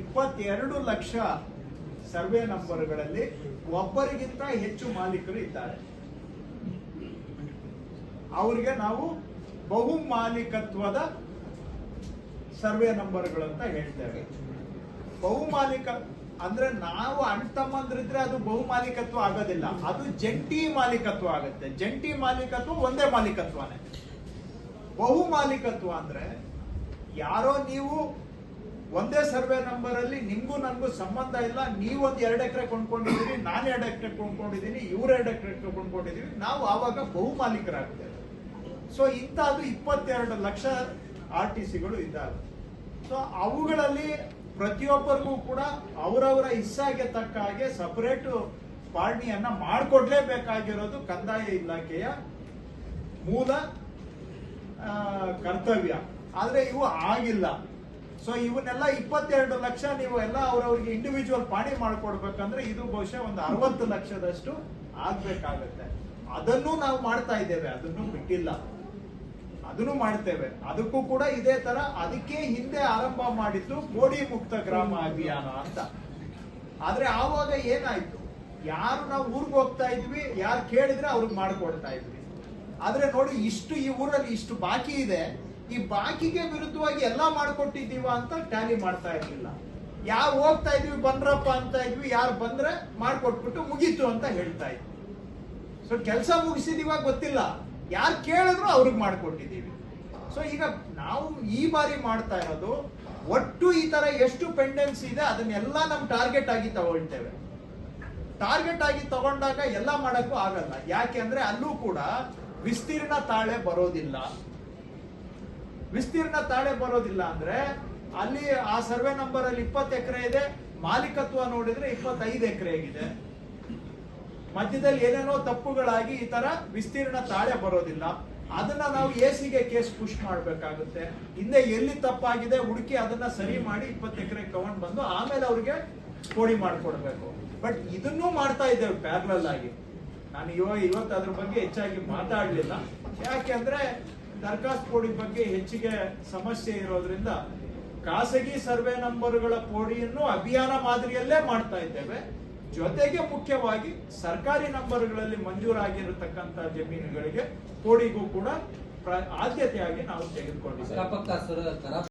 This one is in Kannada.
ಇಪ್ಪತ್ತೆರಡು ಲಕ್ಷ ಸರ್ವೆ ನಂಬರ್ಗಳಲ್ಲಿ ಒಬ್ಬರಿಗಿಂತ ಹೆಚ್ಚು ಮಾಲೀಕರು ಇದ್ದಾರೆ. ಅವರಿಗೆ ನಾವು ಬಹು ಮಾಲೀಕತ್ವದ ಸರ್ವೆ ನಂಬರ್ಗಳು ಅಂತ ಹೇಳ್ತೇವೆ. ಬಹು ಮಾಲೀಕ ಅಂದ್ರೆ ನಾವು ಅಣ್ಣ ತಮ್ಮಂದ್ರಿದ್ರೆ ಅದು ಬಹು ಮಾಲೀಕತ್ವ ಆಗೋದಿಲ್ಲ. ಅದು ಜಂಟಿ ಮಾಲೀಕತ್ವ ಆಗುತ್ತೆ. ಜಂಟಿ ಮಾಲೀಕತ್ವ ಒಂದೇ ಮಾಲೀಕತ್ವನೇ. ಬಹು ಮಾಲೀಕತ್ವ ಅಂದ್ರೆ ಯಾರೋ ನೀವು ಒಂದೇ ಸರ್ವೆ ನಂಬರ್ ಅಲ್ಲಿ ನಿಮಗೂ ನನಗೂ ಸಂಬಂಧ ಇಲ್ಲ. ನೀವೊಂದು ಎರಡು ಎಕರೆ ಕೊಂಡ್ಕೊಂಡಿದ್ದೀರಿ, ನಾನು ಎರಡು ಎಕರೆ ಕೊಂಡ್ಕೊಂಡಿದ್ದೀನಿ, ಇವ್ರು ಎರಡು ಎಕರೆ ಕೊಂಡ್ಕೊಂಡಿದ್ದೀವಿ. ನಾವು ಆವಾಗ ಬಹುಮಾಲೀಕರಾಗ್ತೇವೆ. ಸೊ ಇಂಥದ್ದು ಇಪ್ಪತ್ತೆರಡು ಲಕ್ಷ ಆರ್ ಟಿ ಸಿಗಳು ಇದ್ದಾವೆ. ಸೊ ಅವುಗಳಲ್ಲಿ ಪ್ರತಿಯೊಬ್ಬರಿಗೂ ಕೂಡ ಅವರವರ ಹಿಸ್ಸಾಗೆ ತಕ್ಕ ಹಾಗೆ ಸಪರೇಟ್ ಪಾರ್ಟಿಯನ್ನ ಮಾಡಿಕೊಡ್ಲೇಬೇಕಾಗಿರೋದು ಕಂದಾಯ ಇಲಾಖೆಯ ಮೂಲ ಕರ್ತವ್ಯ. ಆದ್ರೆ ಇವು ಆಗಿಲ್ಲ. ಸೊ ಇವನ್ನೆಲ್ಲ ಇಪ್ಪತ್ತೆರಡು ಲಕ್ಷ ನೀವು ಎಲ್ಲ ಅವ್ರವ್ರಿಗೆ ಇಂಡಿವಿಜುವಲ್ ಪಾಣಿ ಮಾಡ್ಕೊಡ್ಬೇಕಂದ್ರೆ ಇದು ಬಹುಶಃ ಒಂದು ಅರವತ್ತು ಲಕ್ಷದಷ್ಟು ಆಗ್ಬೇಕಾಗತ್ತೆ. ಅದನ್ನು ನಾವು ಮಾಡ್ತಾ ಇದ್ದೇವೆ, ಅದನ್ನು ಬಿಟ್ಟಿಲ್ಲ. ಅದನ್ನು ಮಾಡ್ತೇವೆ. ಅದಕ್ಕೂ ಕೂಡ ಇದೇ ತರ ಅದಕ್ಕೆ ಹಿಂದೆ ಆರಂಭ ಮಾಡಿದ್ದು ಕೋಡಿ ಮುಕ್ತ ಗ್ರಾಮ ಅಭಿಯಾನ ಅಂತ. ಆದ್ರೆ ಆವಾಗ ಏನಾಯ್ತು? ಯಾರು ನಾವು ಊರಿಗೆ ಹೋಗ್ತಾ ಇದ್ವಿ, ಯಾರು ಕೇಳಿದ್ರೆ ಅವ್ರಿಗೆ ಮಾಡ್ಕೊಡ್ತಾ ಇದ್ವಿ. ಆದ್ರೆ ನೋಡಿ, ಇಷ್ಟು ಈ ಊರಲ್ಲಿ ಇಷ್ಟು ಬಾಕಿ ಇದೆ. ಈ ಬಾಕಿಗೆ ವಿರುದ್ಧವಾಗಿ ಎಲ್ಲ ಮಾಡ್ಕೊಟ್ಟಿದ್ದೀವಾ ಅಂತ ಟ್ಯಾಲಿ ಮಾಡ್ತಾ ಇರ್ಲಿಲ್ಲ. ಯಾರು ಹೋಗ್ತಾ ಇದ್ವಿ, ಬಂದ್ರಪ್ಪ ಅಂತ ಇದ್ವಿ, ಯಾರು ಬಂದ್ರೆ ಮಾಡ್ಕೊಟ್ಬಿಟ್ಟು ಮುಗೀತು ಅಂತ ಹೇಳ್ತಾ ಇದ್ವಿ. ಸೊ ಕೆಲಸ ಮುಗಿಸಿದೀವ ಗೊತ್ತಿಲ್ಲ. ಯಾರು ಕೇಳಿದ್ರು ಅವ್ರಿಗೆ ಮಾಡ್ಕೊಟ್ಟಿದ್ದೀವಿ. ಸೊ ಈಗ ನಾವು ಈ ಬಾರಿ ಮಾಡ್ತಾ ಇರೋದು, ಒಟ್ಟು ಈ ತರ ಎಷ್ಟು ಪೆಂಡೆನ್ಸಿ ಇದೆ, ಅದನ್ನೆಲ್ಲ ನಮ್ ಟಾರ್ಗೆಟ್ ಆಗಿ ತಗೊಳ್ತೇವೆ. ಟಾರ್ಗೆಟ್ ಆಗಿ ತಗೊಂಡಾಗ ಎಲ್ಲ ಮಾಡಕ್ಕೂ ಆಗಲ್ಲ. ಯಾಕೆ ಅಂದ್ರೆ ಅಲ್ಲೂ ಕೂಡ ವಿಸ್ತೀರ್ಣ ತಾಳೆ ಬರೋದಿಲ್ಲ. ವಿಸ್ತೀರ್ಣ ತಾಳೆ ಬರೋದಿಲ್ಲ ಅಂದ್ರೆ ಅಲ್ಲಿ ಆ ಸರ್ವೆ ನಂಬರ್ ಅಲ್ಲಿ ಇಪ್ಪತ್ತು ಎಕರೆ ಇದೆ, ಮಾಲೀಕತ್ವ ನೋಡಿದ್ರೆ ಇಪ್ಪತ್ತೈದು ಎಕರೆ ಆಗಿದೆ. ಮಧ್ಯದಲ್ಲಿ ಏನೇನೋ ತಪ್ಪುಗಳಾಗಿ ಈ ತರ ವಿಸ್ತೀರ್ಣ ತಾಳೆ ಬರೋದಿಲ್ಲ. ಅದನ್ನ ನಾವು ಎಸಿಗೆ ಕೇಸ್ ಪುಷ್ ಮಾಡ್ಬೇಕಾಗುತ್ತೆ. ಹಿಂದೆ ಎಲ್ಲಿ ತಪ್ಪಾಗಿದೆ, ಹುಡುಕಿ ಅದನ್ನ ಸರಿ ಮಾಡಿ ಇಪ್ಪತ್ತು ಎಕರೆ ತಗೊಂಡ್ ಬಂದು ಆಮೇಲೆ ಅವ್ರಿಗೆ ಕೋಡಿ ಮಾಡ್ಕೊಡ್ಬೇಕು. ಬಟ್ ಇದನ್ನೂ ಮಾಡ್ತಾ ಇದ್ದೇವೆ ಪ್ಯಾರಲಲ್ ಆಗಿ. ನಾನು ಇವಾಗ ಇವತ್ತು ಅದ್ರ ಬಗ್ಗೆ ಹೆಚ್ಚಾಗಿ ಮಾತಾಡಲಿಲ್ಲ. ಯಾಕೆಂದ್ರೆ ದರ್ಖಾಸ್ತ್ ಕೋಡಿ ಬಗ್ಗೆ ಹೆಚ್ಚಿಗೆ ಸಮಸ್ಯೆ ಇರೋದ್ರಿಂದ ಖಾಸಗಿ ಸರ್ವೆ ನಂಬರ್ಗಳ ಪೋಡಿಯನ್ನು ಅಭಿಯಾನ ಮಾದರಿಯಲ್ಲೇ ಮಾಡ್ತಾ ಇದ್ದೇವೆ. ಜೊತೆಗೆ ಮುಖ್ಯವಾಗಿ ಸರ್ಕಾರಿ ನಂಬರ್ಗಳಲ್ಲಿ ಮಂಜೂರಾಗಿರತಕ್ಕಂತ ಜಮೀನುಗಳಿಗೆ ಪೋಡಿಗೂ ಕೂಡ ಆದ್ಯತೆಯಾಗಿ ನಾವು ತೆಗೆದುಕೊಂಡಿದ್ದೇವೆ.